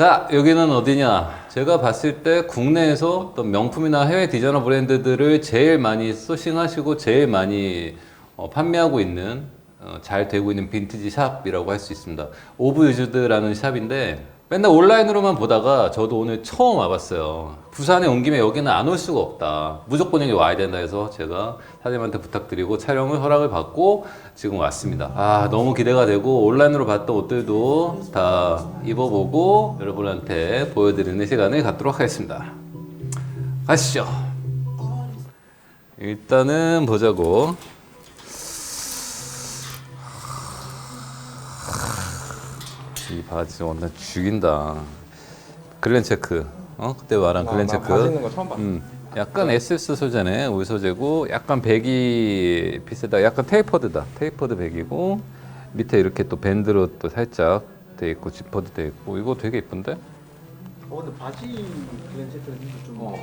자, 여기는 어디냐? 제가 봤을 때 국내에서 어떤 명품이나 해외 디자이너 브랜드들을 제일 많이 소싱하시고 제일 많이 어, 판매하고 있는 어, 잘 되고 있는 빈티지 샵이라고 할 수 있습니다. 오브 유즈드라는 샵인데 맨날 온라인으로만 보다가 저도 오늘 처음 와봤어요. 부산에 온 김에 여기는 안 올 수가 없다. 무조건 여기 와야 된다 해서 제가 사장님한테 부탁드리고 촬영을 허락을 받고 지금 왔습니다. 아, 너무 기대가 되고 온라인으로 봤던 옷들도 다 입어보고 여러분한테 보여드리는 시간을 갖도록 하겠습니다. 가시죠. 일단은 보자고. 이 바지 완전 죽인다. 글렌 체크. 어? 그때 말한 글렌 나 체크. 바지 있는 거 처음 봤어. 음, 약간 SS 소재네. 울 소재고 약간 배기 핏에다 약간 테이퍼드다. 테이퍼드 배기고 밑에 이렇게 또 밴드로 또 살짝 돼 있고 지퍼도 돼 있고 이거 되게 이쁜데? 어 근데 바지 글렌 체크는 좀 어.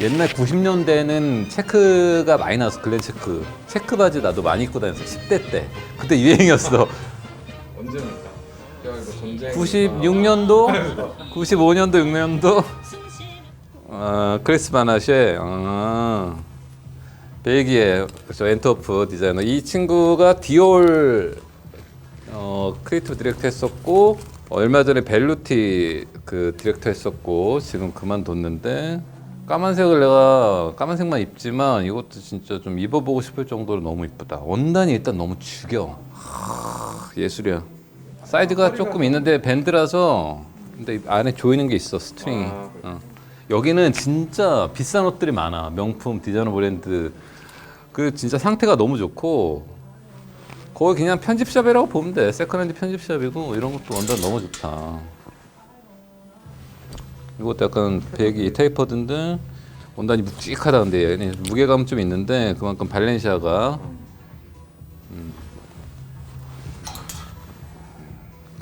옛날 90년대는 체크가 많이 나왔어 글렌 체크. 체크 바지 나도 많이 입고 다녔어. 10대 때. 그때 유행이었어. 이거 전쟁. 96년도, 95년도, 6년도. 아, 크리스 바나쉐. 아, 벨기에 그렇죠 엔터프 디자이너. 이 친구가 디올 어, 크리에이티브 디렉터 했었고 어, 얼마 전에 벨루티 그 디렉터 했었고 지금 그만뒀는데 까만색을 내가 까만색만 입지만 이것도 진짜 좀 입어보고 싶을 정도로 너무 이쁘다. 원단이 일단 너무 죽여. 하, 예술이야. 사이즈가 조금 있는데 밴드라서 근데 안에 조이는 게 있어 스트링이. 아, 어. 여기는 진짜 비싼 옷들이 많아. 명품 디자이너 브랜드. 그 진짜 상태가 너무 좋고 거의 그냥 편집샵이라고 보면 돼. 세컨핸드 편집샵이고 이런 것도 원단 너무 좋다. 이것도 약간 배기 테이퍼든데 원단이 묵직하다 근데 얘는 무게감 좀 있는데 그만큼 발렌시아가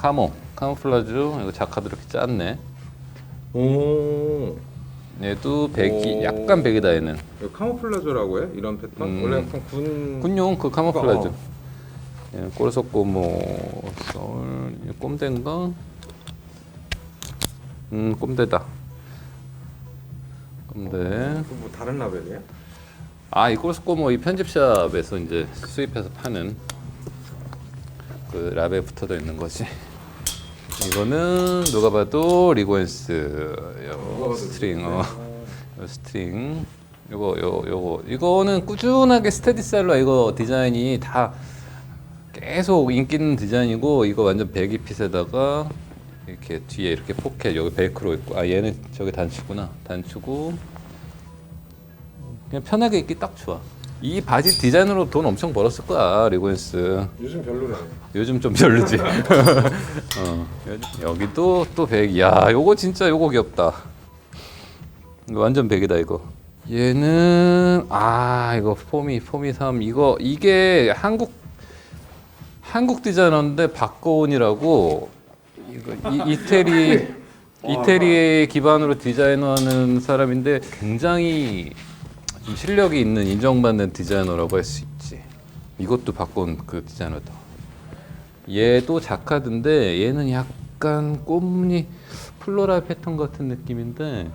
카모 카모플라주 이거 자카도 이렇게 짰네. 오. 얘도 배기 오. 약간 배기다 얘는 이거 카모플라조라고 해? 이런 패턴? 음. 원래 약간 군. 군용 그 카모플라주. 어. 예, 꼬르소꼬 뭐 썰, 이거 꼼대인가? 음 꼼대다. 꼼대. 그뭐 다른 라벨이야? 아, 이 꼬르소꼬 뭐이 편집샵에서 이제 수입해서 파는 그 라벨 붙어져 있는 거지. 이거는 누가 봐도 리고엔스 요. 스트링 어. 요 스트링. 요거 요 요거. 이거는 꾸준하게 스테디셀러 이거 디자인이 다 계속 인기 있는 디자인이고 이거 완전 배기핏에다가 이렇게 뒤에 이렇게 포켓 여기 벨크로 있고. 아 얘는 저기 단추구나. 단추고 그냥 편하게 입기 딱 좋아 이 바지 디자인으로 돈 엄청 벌었을 거야 리고엔스 요즘 별로네. 요즘 좀 별로지 어, 여- 여기도 또 백. 야, 요거 진짜 요거 귀엽다. 이거 완전 백이다 이거. 얘는 아 이거 포미 포미 3 이거 이게 한국 한국 디자이너인데 박고은이라고 이거 이, 이태리 이태리 기반으로 디자이너하는 사람인데 굉장히 좀 실력이 있는 인정받는 디자이너라고 할 수 있지. 이것도 박고은 그 디자이너다. 얘도 자카드인데 얘는 약간 꽃무늬 플로랄 패턴 같은 느낌인데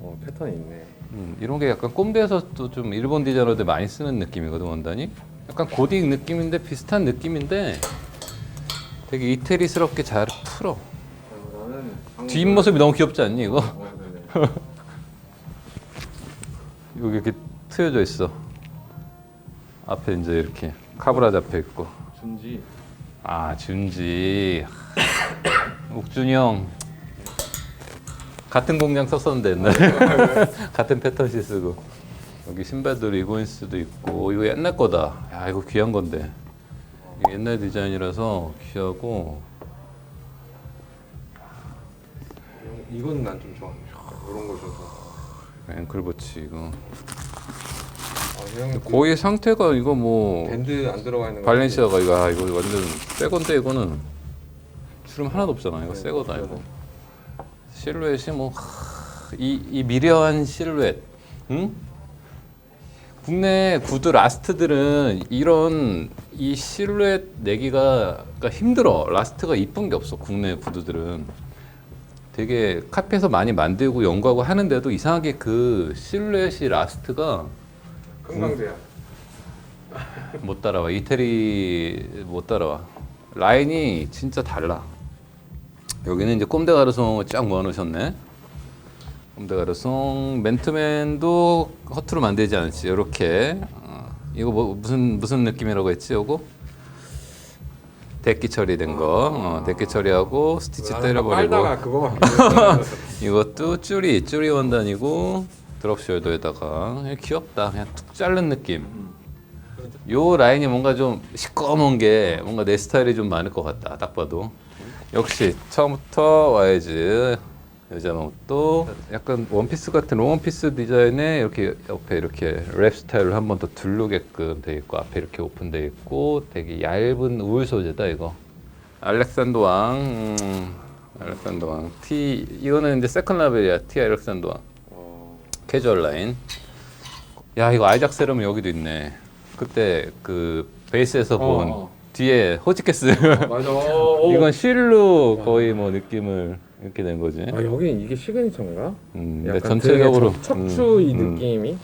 어 패턴이 있네. 음, 이런 게 약간 꼼대에서 또 좀 일본 디자이너들 많이 쓰는 느낌이거든 원단이 약간 고딕 느낌인데 비슷한 느낌인데 되게 이태리스럽게 잘 풀어 어, 나는 뒷모습이 너무 귀엽지 않니 이거? 어, 네네. 여기 이렇게 트여져 있어. 앞에 이제 이렇게 카브라 잡혀 있고. 준지. 아 준지. 옥준이 형. 같은 공장 썼었는데 옛날에. 같은 패턴시 쓰고. 여기 신발도 리고인스도 있고. 이거 옛날 거다. 야 이거 귀한 건데. 옛날 디자인이라서 귀하고. 이건 난 좀 좋아해. 이런 걸 줘서. 앵클버치 이거. 아, 형 거의 상태가 이거 뭐 밴드 안 들어가 있는 거. 발렌시아가 이거 아 이거 완전 새 건데 이거는. 주름 하나도 없잖아 이거 새 거다 이거. 실루엣이 뭐이 이 미려한 실루엣 응? 국내 구두 라스트들은 이런 이 실루엣 내기가 그러니까 힘들어. 라스트가 이쁜 게 없어 국내 구두들은 되게 카페에서 많이 만들고 연구하고 하는데도 이상하게 그 실루엣이 라스트가 금강제야. 못 따라와. 이태리 못 따라와. 라인이 진짜 달라. 여기는 이제 꼼데 가르송을 쫙 모아놓으셨네. 꼼데 가르송 맨투맨도 허투루 만들지 않지. 이렇게. 어, 이거 뭐 무슨 무슨 느낌이라고 했지 요거 데끼 처리된 거. 어, 데끼 처리하고 스티치 때려버리고. 빨다가 그거 이것도 쭈리 쭈리 원단이고 드롭 숄더에다가. 그냥 귀엽다. 그냥 툭 자른 느낌. 요 라인이 뭔가 좀 시꺼먼 게 뭔가 내 스타일이 좀 많을 것 같다. 딱 봐도. 역시 처음부터 와이즈 여자목도 약간 원피스 같은 롱원피스 디자인에 이렇게 옆에 이렇게 랩 스타일로 한번더 두르게끔 돼 있고 앞에 이렇게 오픈돼 있고 되게 얇은 우울 소재다 이거. 알렉산더 왕 음, 알렉산더 왕. T 이거는 이제 세컨 라벨이야 T 알렉산더 왕. 캐주얼 라인 야 이거 아이작 세럼은 여기도 있네. 그때 그 베이스에서 본 어. 뒤에 호치케스. 맞아. 어, 이건 실로 거의 뭐 느낌을 이렇게 된 거지. 아 여기 이게 시그니처인가? 음, 근데 약간 전체적으로 되게 척- 척추 이 음, 음. 느낌이?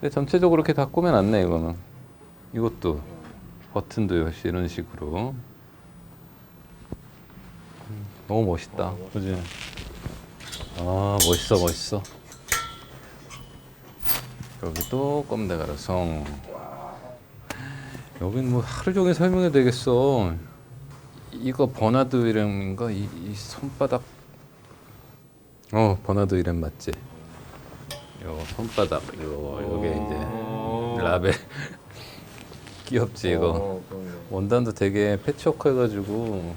근데 전체적으로 이렇게 다 꾸며놨네 이거는. 이것도. 버튼도 역시 이런 식으로. 음, 너무 멋있다. 그지? 아 멋있어 멋있어. 여기도 껌대 가라성. 여긴 뭐 하루 종일 설명해도 되겠어. 이거 버나드 이름인가? 이, 이 손바닥 어 버나드 이름 맞지 요 손바닥 요 요게 이제 라벨 귀엽지 이거 어. 원단도 되게 패치워크 해가지고 어,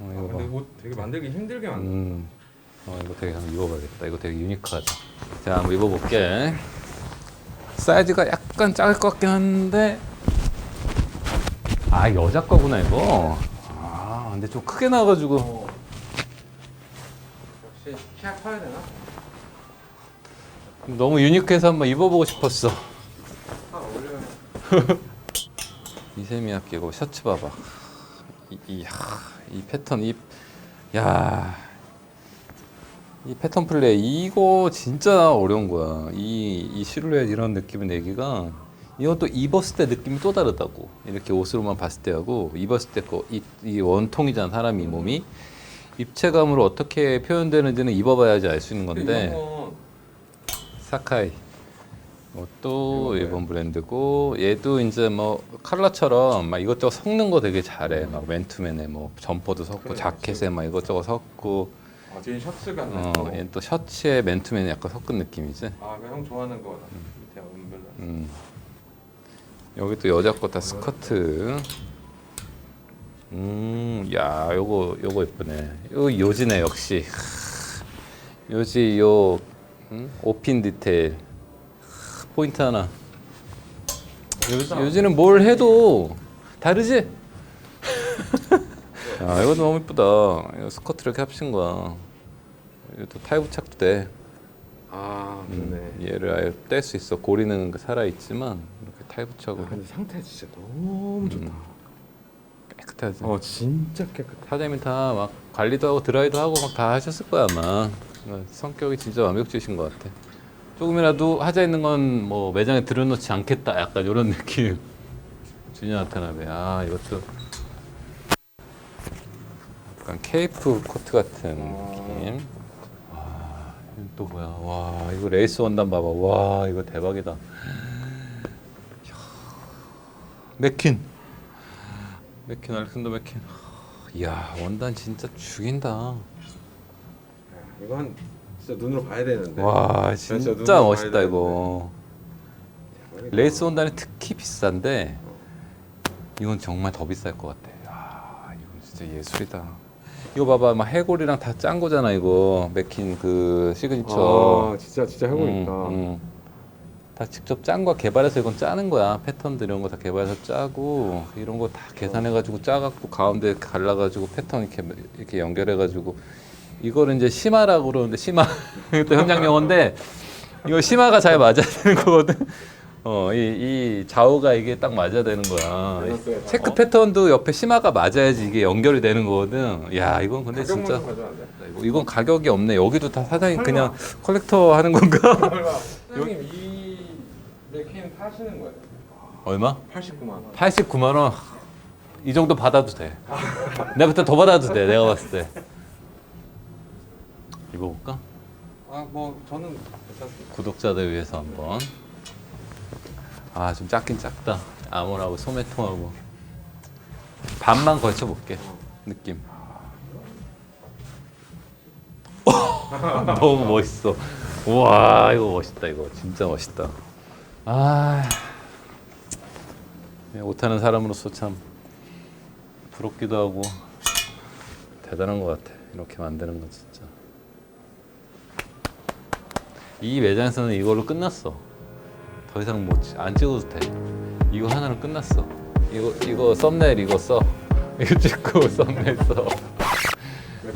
아, 이거 봐. 근데 옷 되게 만들기 힘들게 만든. 음, 어, 이거 되게 한번 입어봐야겠다. 이거 되게 유니크하다. 자, 한번 입어볼게. 사이즈가 약간 작을 것 같긴 한데, 아 여자 거구나 이거. 아, 근데 좀 크게 나와가지고 역 시 키가 커야 되나? 너무 유니크해서 한번 입어보고 싶었어. 아 어울려요. 이세미야 끼고 셔츠 봐봐. 이, 이, 하, 이 패턴 이, 야, 이 패턴 플레이 이거 진짜 어려운 거야. 이, 이 실루엣 이런 느낌을 내기가 이것도 입었을 때 느낌이 또 다르다고. 이렇게 옷으로만 봤을 때하고 입었을 때 거이 이 원통이잖아 사람이 몸이 입체감으로 어떻게 표현되는지는 입어봐야지 알 수 있는 건데. 사카이. 이것도 일본 브랜드고 얘도 이제 뭐 칼라처럼 막 이것저것 섞는 거 되게 잘해. 막 맨투맨에 뭐 점퍼도 섞고 그래, 자켓에 막 이것저것 섞고. 아 뒤에 셔츠가 어 어, 얘는 또 셔츠에 맨투맨에 약간 섞은 느낌이지? 아 그 형 좋아하는 거 밑에 은별로. 음. 여기 또 여자 거 다 스커트 음 야 요거 요거 예쁘네. 요 요지네 역시. 하, 요지 요 음? 오핀 디테일. 하, 포인트 하나. 요, 요지는 뭘 해도 다르지? 야 이거 너무 이쁘다. 이거 스커트 이렇게 합친 거야. 이것도 타이 부착도 돼. 아 음, 그러네. 얘를 아예 뗄 수 있어. 고리는 살아 있지만 이렇게 타이 부착으로 아, 근데 상태 진짜 너무 좋다. 깨끗하지. 어 진짜 깨끗. 사장님이 다 막 관리도 하고 드라이도 하고 막 다 하셨을 거야 아마. 어, 성격이 진짜 완벽주의신 것 같아. 조금이라도 하자 있는 건 뭐 매장에 들여놓지 않겠다. 약간 이런 느낌. 주니어 나타나네. 아 이것도. 약간 케이프 코트 같은 느낌. 와 이건 또 뭐야? 와 이거 레이스 원단 봐봐. 와 이거 대박이다. 맥킨 맥킨 알렉산더 맥킨 이야 원단 진짜 죽인다 야, 이건 진짜 눈으로 봐야 되는데. 와 진짜 진짜 눈으로 멋있다 봐야 이거. 레이스 원단이 특히 비싼데 이건 정말 더 비쌀 것 같아 야 이건 진짜 예술이다 이거 봐봐 막 해골이랑 다 짠 거잖아 이거 맥킨 그 시그니처 아 진짜 진짜 하고 음. 음. 다 직접 짠 거야 개발해서 이건 짜는 거야 패턴들 이런 거 다 개발해서 짜고 이런 거 다 계산해가지고 짜갖고 가운데 갈라가지고 패턴 이렇게 이렇게 연결해가지고 이거를 이제 심화라고 그러는데 심화 또 현장 용어인데 이거 심화가 잘 맞아야 되는 거거든 어, 이, 이 좌우가 이게 딱 맞아야 되는 거야. 체크 패턴도 옆에 심화가 맞아야지 이게 연결이 되는 거거든. 야, 이건 근데 진짜 이건 가격이 없네. 여기도 다 사장님 그냥 컬렉터 하는 건가? 사장님 이 맥힌 파시는 거예요? 얼마? 89만 원. 89만 원. 이 정도 받아도 돼. 내가부터 더 받아도 돼. 내가 봤을 때. 입어볼까? 아 뭐 저는 괜찮습니다. 구독자들 위해서 한번. 아, 좀 작긴 작다. 아몰하고 소매통하고. 반만 걸쳐볼게. 느낌. 너무 멋있어. 우와, 이거 멋있다. 이거 진짜 멋있다. 아, 그냥 옷하는 사람으로서 참 부럽기도 하고 대단한 것 같아. 이렇게 만드는 건 진짜. 이 매장에서는 이걸로 끝났어. 더 이상 뭐안 찍어도 돼. 이거 하나는 끝났어. 이거 이거 썸네일 이거 써. 이거 찍고 썸네일 써.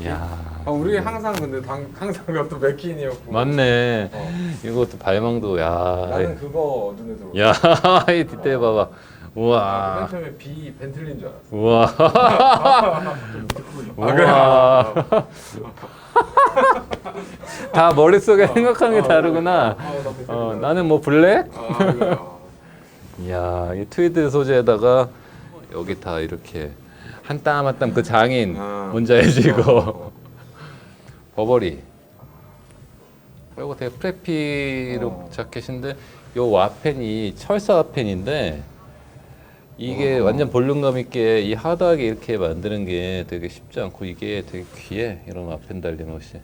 야 아 우리 항상 근데 당, 항상 그것도 맥힌이었고. 맞네. 어. 이것도 발망도 야. 나는 그거 눈에 들어. 야, 이 디테일 봐봐. 맨 우와. 처음에 비 벤틀리인 줄 알았어. 우와. 그래? 우와. 다 머릿속에 생각하는 게 다르구나. 아, 나 벤틀리. 어, 나는 뭐 블랙? 아. 이야, 이 트위드 소재에다가 여기 다 이렇게 한 땀 한 땀 그 장인 아. 뭔지 알지 어, 이거 어. 버버리 이거 되게 프레피룩 어. 자켓인데 요 와펜이 철사 와펜인데 이게 어. 완전 볼륨감 있게 이 하드하게 이렇게 만드는 게 되게 쉽지 않고 이게 되게 귀해 이런 와펜 달린 옷이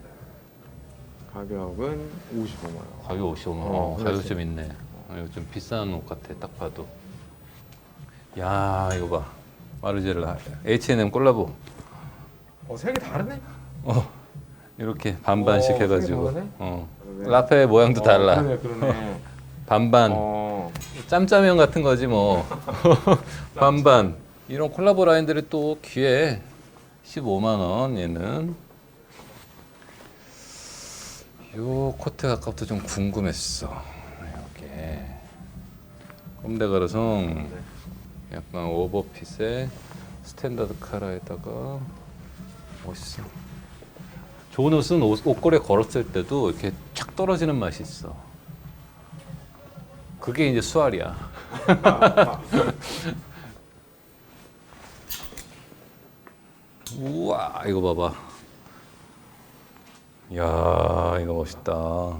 가격은 55만 원. 가격 55만 원. 어, 어, 가격. 좀 있네. 어, 이거 좀 비싼 옷 같아. 딱 봐도. 야, 이거 봐. 마르제라 H&M 콜라보. 어 색이 다르네. 어. 이렇게 반반씩 어, 해 가지고. 색이 다르네? 어. 그러네. 라페 모양도 어, 달라. 그러네 그러네. 반반. 어. 짬짜면 같은 거지 뭐. 반반. 이런 콜라보 라인들이 또 귀해. 15만 원 얘는. 요 코트 아까부터 좀 궁금했어. 이렇게 꼼대 가르송 약간 오버핏에 스탠다드 카라에다가 멋있어. 좋은 옷은 옷, 옷걸이에 걸었을 때도 이렇게 쫙 떨어지는 맛이 있어. 그게 이제 수알이야. 우와 이거 봐봐. 이야 이거 멋있다.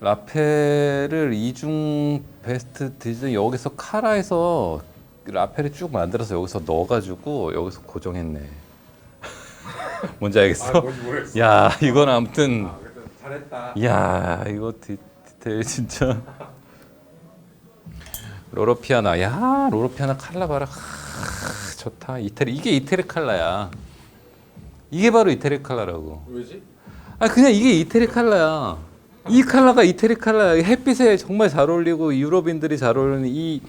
라페를 이중 베스트 디자인 여기서 카라에서 라페를 쭉 만들어서 여기서 넣어가지고 여기서 고정했네. 뭔지 알겠어? 아 뭔지 모르겠어. 야 이건 아무튼 아, 그래도 잘했다. 야 이거 디, 디테일 진짜 로로피아나 야 로로피아나 칼라 봐라 하, 좋다 이태리 이게 이태리 칼라야 이게 바로 이태리 칼라라고 왜지? 아 그냥 이게 이태리 칼라야 이 칼라가 이태리 칼라야 햇빛에 정말 잘 어울리고 유럽인들이 잘 어울리는 이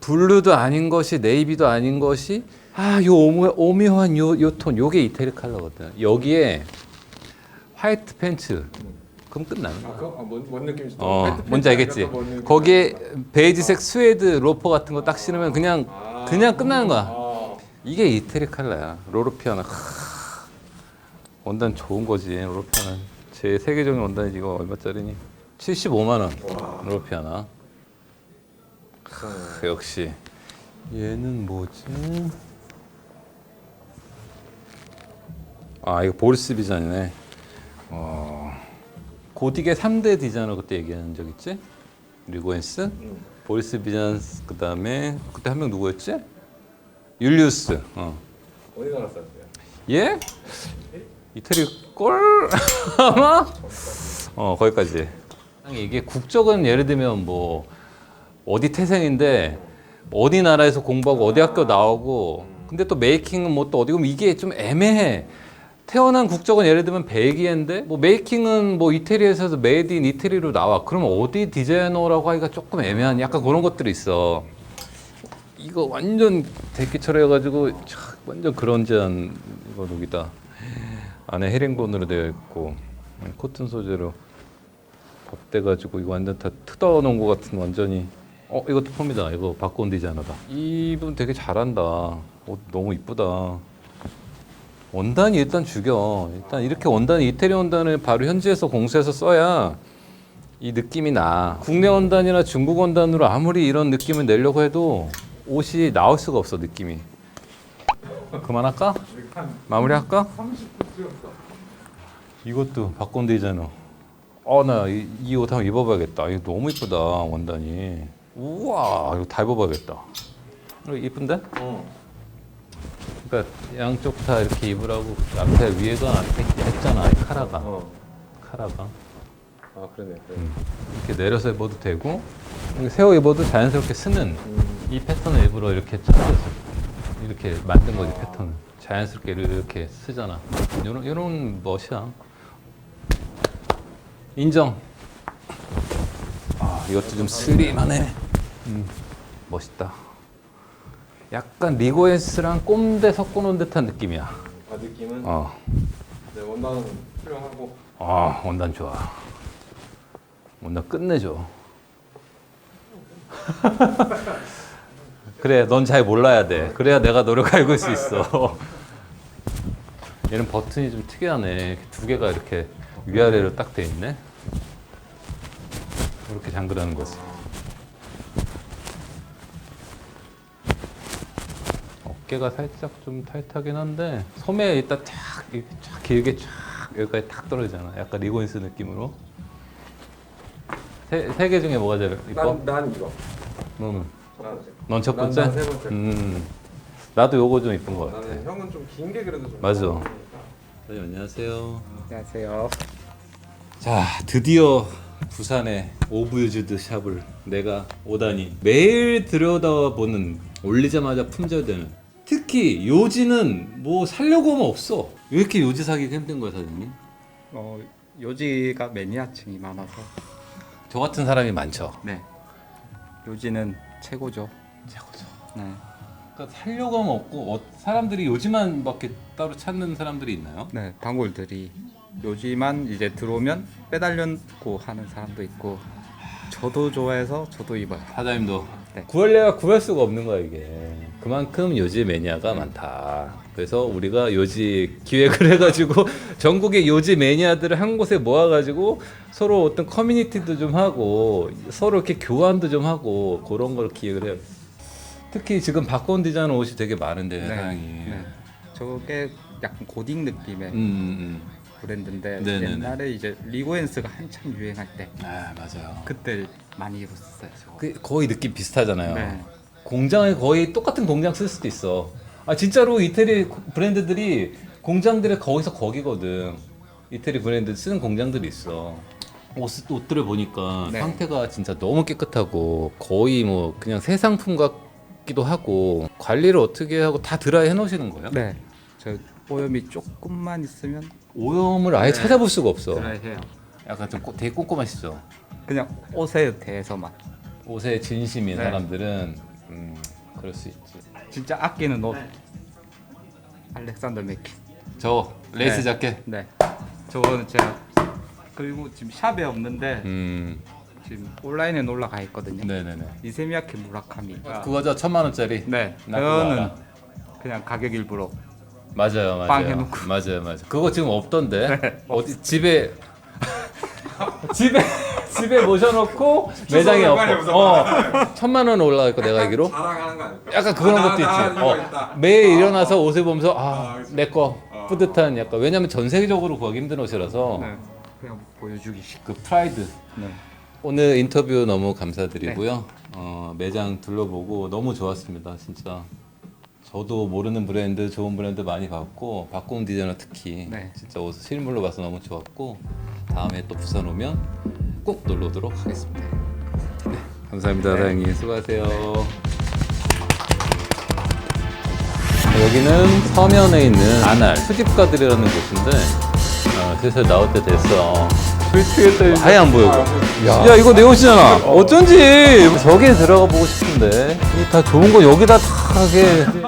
블루도 아닌 것이 네이비도 아닌 것이 아요 오묘 한 요 요톤 요게 이태리 칼라거든 여기에 화이트 팬츠 그럼 끝나는 거야 아, 그거 아, 뭔, 뭔 느낌인지 또 어, 화이트 뭔지 알겠지? 아니라 뭔? 거기에 베이지색 스웨드 로퍼 같은 거 딱 신으면 그냥 아. 그냥 끝나는 거야. 아. 이게 이태리 칼라야. 로로피아나. 하, 원단 좋은 거지. 로로피아나. 제 세계적인 원단이 이거 얼마짜리니? 75만 원. 로로피아나. 크, 역시. 얘는 뭐지? 아 이거 보리스 비전이네. 어. 고딕의 3대 디자이너 그때 얘기한 적 있지? 리고엔스, 음. 보리스 비전스 그다음에 그때 한 명 누구였지? 율리우스. 어. 어디 사람이야? 예? 이태리 꼴 아마? 어 거기까지. 이게 국적은 예를 들면 뭐 어디 태생인데 어디 나라에서 공부하고 어디 학교 나오고 근데 또 메이킹은 뭐 또 어디 보면 이게 좀 애매해. 태어난 국적은 예를 들면 벨기에인데 뭐 메이킹은 뭐 이태리에서 메이드 인 이태리로 나와. 그러면 어디 디자이너라고 하기가 조금 애매한 약간 그런 것들이 있어. 이거 완전 대기철 해가지고 참 완전 그런지한 이거 룩이다. 안에 헤링본으로 되어 있고 코튼 소재로 접대가지고 이거 완전 다 뜯어 놓은 것 같은 완전히. 어 이것도 폼이다. 이거 바꿔온 디자이너다. 이분 되게 잘한다. 옷 너무 이쁘다. 원단이 일단 죽여. 일단 이렇게 원단 이태리 원단을 바로 현지에서 공수해서 써야 이 느낌이 나. 국내 원단이나 중국 원단으로 아무리 이런 느낌을 내려고 해도 옷이 나올 수가 없어 느낌이. 그만할까? 마무리할까? 이것도 바꾼 디자이너. 어, 나이 옷 한번 입어봐야겠다. 이거 너무 이쁘다 원단이. 우와, 이거 다 입어봐야겠다. 이거 이쁜데? 어. 그러니까 양쪽 다 이렇게 입으라고 앞에 위에가 했잖아, 이 카라가. 어. 카라가 아 그러네. 그래. 이렇게 내려서 입어도 되고 세워 입어도 자연스럽게 쓰는 이 패턴을 일부러 이렇게 찾아서 이렇게 만든 거지 패턴을 자연스럽게 이렇게 쓰잖아. 이런 이런 멋이야. 인정. 아 이것도 좀 슬림하네. 음, 멋있다. 약간 리고엔스랑 꼼데 섞어놓은 듯한 느낌이야. 아 느낌은 어, 네, 원단은 훌륭하고 아 원단 좋아. 원단 끝내줘. 그래, 넌 잘 몰라야 돼. 그래야 내가 노력 알고 수 있어. 얘는 버튼이 좀 특이하네. 두 개가 이렇게 위아래로 딱 돼 있네. 이렇게 잠그라는 거지. 어깨가 살짝 좀 타이트하긴 한데 소매에 일단 쫙 이렇게 쫙 길게 쫙 여기까지 탁 떨어지잖아. 약간 리고인스 느낌으로. 세 개 중에 뭐가 제일 이뻐? 난, 난 이거. 너는? 난, 넌첫 난- 번째? 난세 번째. 음, 나도 요거 좀 이쁜 것 같아. 나는 형은 좀 긴 게 그래도 좀. 맞아. 나으니까. 선생님 안녕하세요. 안녕하세요. 자, 드디어 부산의 오브유즈드 샵을 내가 오다니 매일 들여다보는 올리자마자 품절되는 특히 요지는 뭐 살려고 하면 없어. 왜 이렇게 요지 사기가 힘든 거야, 사장님? 어, 요지가 매니아층이 많아서 저 같은 사람이 많죠. 네 요지는 최고죠. 최고죠. 네. 그러니까 살려고 하면 없고 어, 사람들이 요지만 밖에 따로 찾는 사람들이 있나요? 네 단골들이 요지만 이제 들어오면 빼달려고 하는 사람도 있고 저도 좋아해서 저도 입어요. 사장님도 네. 구할래야 구할 수가 없는 거야 이게 그만큼 요지 매니아가 많다 그래서 우리가 요지 기획을 해가지고 전국의 요지 매니아들을 한 곳에 모아가지고 서로 어떤 커뮤니티도 좀 하고 서로 이렇게 교환도 좀 하고 그런 걸 기획을 해요 특히 지금 바꿔온 디자인 옷이 되게 많은데 사장이 네. 저게 약간 고딩 느낌의 음, 음, 브랜드인데 네네네. 옛날에 이제 리고엔스가 한참 유행할 때 음. 아 맞아요 그때 많이 입었었어요. 저거. 그 거의 느낌 비슷하잖아요. 네. 공장에 거의 똑같은 공장 쓸 수도 있어. 아 진짜로 이태리 브랜드들이 공장들이 거기서 거기거든. 이태리 브랜드 쓰는 공장들이 있어. 옷, 옷들을 보니까 네. 상태가 진짜 너무 깨끗하고 거의 뭐 그냥 새 상품 같기도 하고 관리를 어떻게 하고 다 드라이 해놓으시는 거예요? 네. 저 오염이 조금만 있으면 오염을 아예 네. 찾아볼 수가 없어. 드라이 해요. 약간 좀 꼬- 되게 꼼꼼하시죠. 그냥 옷에 대해서만. 옷에 진심인 네. 사람들은 음, 그럴 수 있지. 진짜 아끼는 옷. 알렉산더 맥킨. 저 레이스 네. 자켓. 네. 저거는 제가 그리고 지금 샵에 없는데 음, 지금 온라인에 올라가 있거든요. 네네네. 이세미야키 무라카미. 그거죠 천만 원짜리. 네. 나 그거 그거는 알아. 그냥 가격 일부러. 맞아요, 맞아요. 빵 해놓고. 네. 맞아요, 맞아요. 그거 지금 없던데. 어디 집에 집에 집에 모셔놓고 매장에 빨리 없고. 어, 천만 원 올라가 있고 내가 알기로. 자랑하는 거 아닐까? 약간 그런 아, 것도 나- 있지. 나 이거 어, 있다. 매일 일어나서 옷을 보면서 아, 아, 그치. 내거 뿌듯한 약간 왜냐면 전 세계적으로 구하기 힘든 옷이라서 네. 그냥 보여주기식. 그 프라이드. 네. 오늘 인터뷰 너무 감사드리고요. 어, 매장 둘러보고 너무 좋았습니다. 진짜. 저도 모르는 브랜드, 좋은 브랜드 많이 봤고 박공 디자이너 특히 네. 진짜 옷 실물로 봐서 너무 좋았고 다음에 또 부산 오면 꼭 놀러 오도록 하겠습니다. 네, 감사합니다, 사장님. 수고하세요. 여기는 서면에 있는 아날 수집가들이라는 곳인데 어, 슬슬 나올 때 됐어. 아예 안 보여. 야, 야 이거 내 옷이잖아. 어쩐지 저기에 들어가 보고 싶은데 이 다 좋은 거 여기다 다 하게